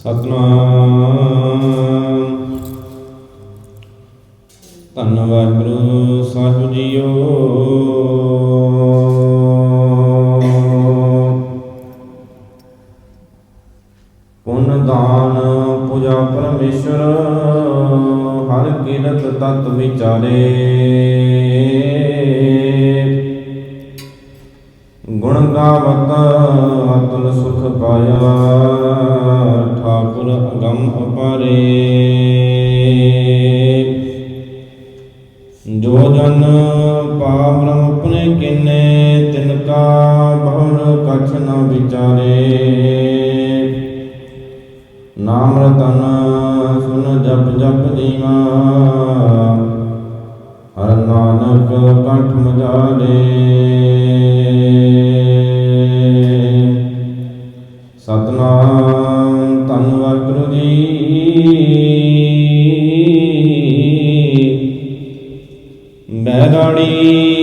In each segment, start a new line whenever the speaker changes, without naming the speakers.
ਸਤਨਾਮ। ਧੰਨ ਵਾਹਿਗੁਰੂ, ਸਾਹਿਬ ਜੀਓ। ਪੁੰਨ ਦਾਨ ਪੂਜਾ ਪਰਮੇਸ਼ਰ, ਹਰ ਕਿਰਤ ਤਤ ਵਿਚਾਰੇ। ਗੁਣ ਗਾਵਤ ਅਤੁਲ ਸੁਖ ਪਾਇਆ। ਠਾਕੁਰ ਅਪਾਰੇ ਜੋ ਜਨ ਪਾਵਨ ਆਪਣੇ ਕਿਨੇ, ਤਿਨ ਕਾ ਬਹੁੜ ਕਛ ਨ ਵਿਚਾਰੇ। ਨਾਮ ਰਤਨ ਸੁਨ ਜਪ ਜਪ ਜੀਵਾ ਹਰ ਨਾਨਕ ਕੰਠ ਮਜਾਰੇ।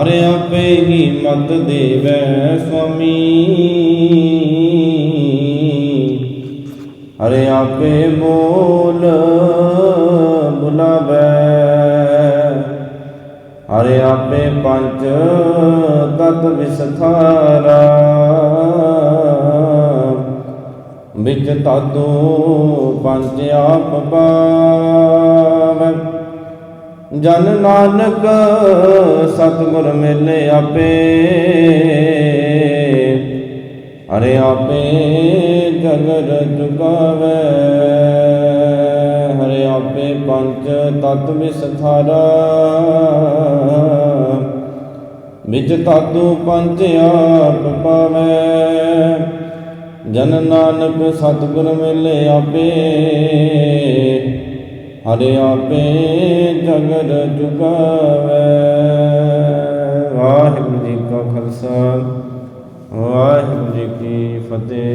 ਹਰ ਆਪੇ ਹੀ ਮਤ ਦੇਵੈ ਸੁਆਮੀ। ਹਰ ਆਪੇ ਬੋਲ ਬੁਲਾਵੇ। ਹਰ ਆਪੇ ਪੰਜ ਤਤ ਵਿਸਥਾਰਾ। ਵਿੱਚ ਤਾਦੂ ਪੰਜ ਆਪ ਪਾਵੈ। ਜਨ ਨਾਨਕ ਸਤਿਗੁਰ ਮਿਲੇ ਆਪੇ। ਹਰੇ ਆਪੇ ਜਗਰ ਚੁਕਾਵੇ। ਹਰੇ ਆਪੇ ਪੰਜ ਤਤ ਵਿਸਥਾਰਾ। ਵਿੱਚ ਤਾਦੂ ਪੰਜ ਆਪ ਪਾਵੇ। ਜਨ ਨਾਨਕ ਸਤਿਗੁਰ ਮਿਲੇ ਆਪੇ। ਹਰੇ ਆਪੇ ਜਗਰ ਚੁਕਾਵੇ ਵਾਹਿਗੁਰੂ ਜੀ ਕਾ ਖਾਲਸਾ ਵਾਹਿਗੁਰੂ ਜੀ ਕੀ ਫਤਿਹ।